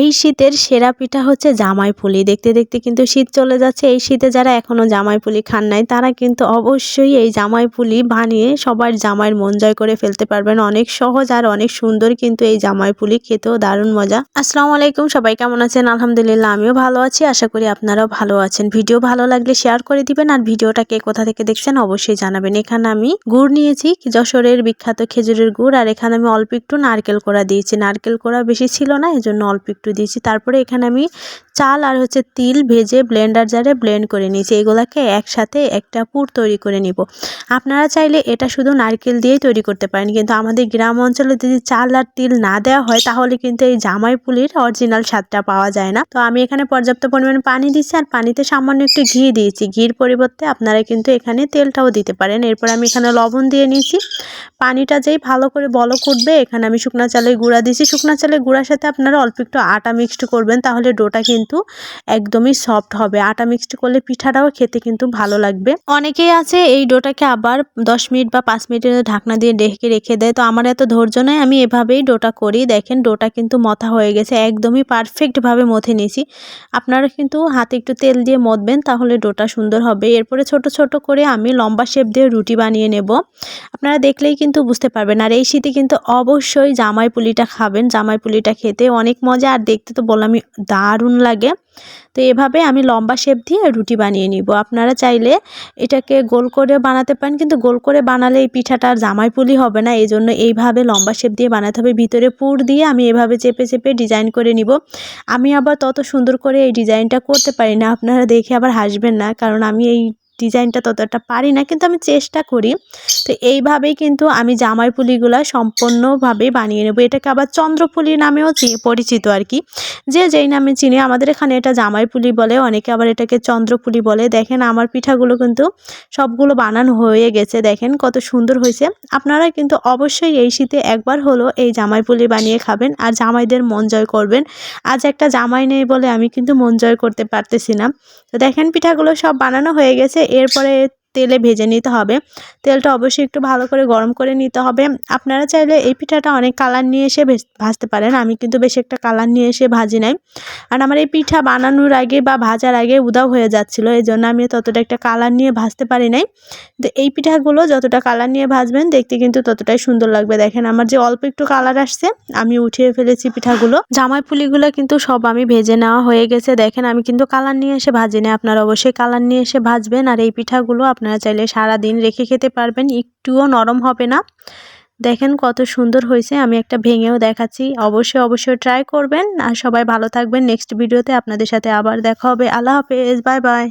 এই শীতের সেরা পিঠা হচ্ছে জামাই পুলি। দেখতে দেখতে কিন্তু শীত চলে যাচ্ছে। এই শীতে যারা এখনও জামাই পুলি খান নাই, তারা কিন্তু অবশ্যই এই জামাই পুলি বানিয়ে সবার জামাইয়ের মন জয় করে ফেলতে পারবেন। অনেক সহজ আর অনেক সুন্দর কিন্তু এই জামাই পুলি, খেতেও দারুণ মজা। আসসালামু আলাইকুম, সবাই কেমন আছেন? আলহামদুলিল্লাহ, আমিও ভালো আছি। আশা করি আপনারাও ভালো আছেন। ভিডিও ভালো লাগলে শেয়ার করে দিবেন, আর ভিডিওটা কে কোথা থেকে দেখছেন অবশ্যই জানাবেন। এখানে আমি গুড় নিয়েছি, যশোরের বিখ্যাত খেজুরের গুড়, আর এখানে আমি অল্প একটু নারকেল কোড়া দিয়েছি। নারকেল কোড়া বেশি ছিল না, এজন্য অল্প একটু দিয়েছি। তারপরে এখানে আমি চাল আর হচ্ছে তিল ভেজে ব্লেন্ডার জারে ব্লেন্ড করে নিয়েছি। এগুলাকে একসাথে একটা পুর তৈরি করে নিব। আপনারা চাইলে এটা শুধু নারকেল দিয়েই তৈরি করতে পারেন। কিন্তু আমাদের গ্রাম অঞ্চলে যদি চাল আর তিল না দেওয়া হয়, তাহলে কিন্তু এই জামাই পুলির অরিজিনাল স্বাদটা পাওয়া যায় না। তো আমি এখানে পর্যাপ্ত পরিমাণে পানি দিচ্ছি আর পানিতে সামান্য একটু ঘি দিয়েছি। ঘির পরিবর্তে আপনারা কিন্তু এখানে তেলটাও দিতে পারেন। এরপর আমি এখানে লবণ দিয়ে নিয়েছি। পানিটা যেই ভালো করে বলক উঠবে, এখানে আমি শুকনা চালের গুঁড়া দিয়েছি। শুকনা চালের গুঁড়ার সাথে আপনারা অল্প একটু আটা মিক্সড করবেন, তাহলে ডোটা কিন্তু একদমই সফট হবে। আটা মিক্সড করলে পিঠাটাও খেতে কিন্তু ভালো লাগবে। অনেকেই আছে এই ডোটাকে আবার দশ মিনিট বা পাঁচ মিনিটের ঢাকনা দিয়ে ঢেকে রেখে দেয়। তো আমার এত ধৈর্য নয় আমি এভাবেই ডোটা করি। দেখেন, ডোটা কিন্তু মথা হয়ে গেছে। একদমই পারফেক্টভাবে মথে নিয়েছি। আপনারা কিন্তু হাতে একটু তেল দিয়ে মথবেন, তাহলে ডোটা সুন্দর হবে। এরপরে ছোট ছোট করে আমি লম্বা শেপ দিয়ে রুটি বানিয়ে নেব। আপনারা দেখলেই কিন্তু বুঝতে পারবেন। আর এই শীতে কিন্তু অবশ্যই জামাই পুলিটা খাবেন। জামাই পুলিটা খেতে অনেক মজা। আর দেখতে তো বললামই দারুণ লাগে। তো এভাবে আমি লম্বা শেপ দিয়ে রুটি বানিয়ে নিব। আপনারা চাইলে এটাকে গোল করে বানাতে পারেন, কিন্তু গোল করে বানালে এই পিঠাটা আর জামাই পুলি হবে না। এই জন্য এইভাবে লম্বা শেপ দিয়ে বানাতে হবে। ভিতরে পুর দিয়ে আমি এভাবে চেপে চেপে ডিজাইন করে নিব। আমি আবার তত সুন্দর করে এই ডিজাইনটা করতে পারি না। আপনারা দেখে আবার হাসবেন না, কারণ আমি এই ডিজাইনটা ততটা পারি না, কিন্তু আমি চেষ্টা করি। তো এইভাবেই কিন্তু আমি জামাই পুলিগুলো সম্পূর্ণভাবে বানিয়ে নেব। এটাকে আবার চন্দ্রপুলি নামেও পরিচিত আর কি। যে যেই নামে চিনি, আমাদের এখানে এটা জামাই পুলি বলে, অনেকে আবার এটাকে চন্দ্রপুলি বলে। দেখেন আমার পিঠাগুলো কিন্তু সবগুলো বানানো হয়ে গেছে, দেখেন কত সুন্দর হয়েছে। আপনারা কিন্তু অবশ্যই এই শীতে একবার হলো এই জামাই পুলি বানিয়ে খাবেন আর জামাইদের মন জয় করবেন। আজ একটা জামাই নেই বলে আমি কিন্তু মন জয় করতে পারতেছি না। তো দেখেন পিঠাগুলো সব বানানো হয়ে গেছে এরপরে তেলে ভেজে নিতে হবে। তেলটা অবশ্যই একটু ভালো করে গরম করে নিতে হবে। আপনারা চাইলে এই পিঠাটা অনেক কালার নিয়ে এসে ভাজতে পারেন। আমি কিন্তু বেশি একটা কালার নিয়ে এসে ভাজি নাই। আর আমার এই পিঠা বানানোর আগে বা ভাজার আগে উদাও হয়ে যাচ্ছিল। এই জন্য আমি ততটা একটা কালার নিয়ে ভাজতে পারি নাই। তো এই পিঠাগুলো যতটা কালার নিয়ে ভাজবেন দেখতে কিন্তু ততটাই সুন্দর লাগবে। দেখেন আমার যে অল্প একটু কালার আসছে, আমি উঠিয়ে ফেলেছি পিঠাগুলো। জামাই পুলিগুলো কিন্তু সব আমি ভেজে নেওয়া হয়ে গেছে। দেখেন আমি কিন্তু কালার নিয়ে এসে ভাজি না আপনারা অবশ্যই কালার নিয়ে এসে ভাজবেন। আর এই পিঠাগুলো আপনারা চাইলে সারা দিন রেখে খেতে পারবেন, একটুও নরম হবে না। দেখেন কত সুন্দর হয়েছে, আমি একটা ভেঙেও দেখাচ্ছি। অবশ্যই অবশ্যই ট্রাই করবেন। আর সবাই ভালো থাকবেন। নেক্সট ভিডিওতে আপনাদের সাথে আবার দেখা হবে। আল্লাহ হাফেজ বাই বাই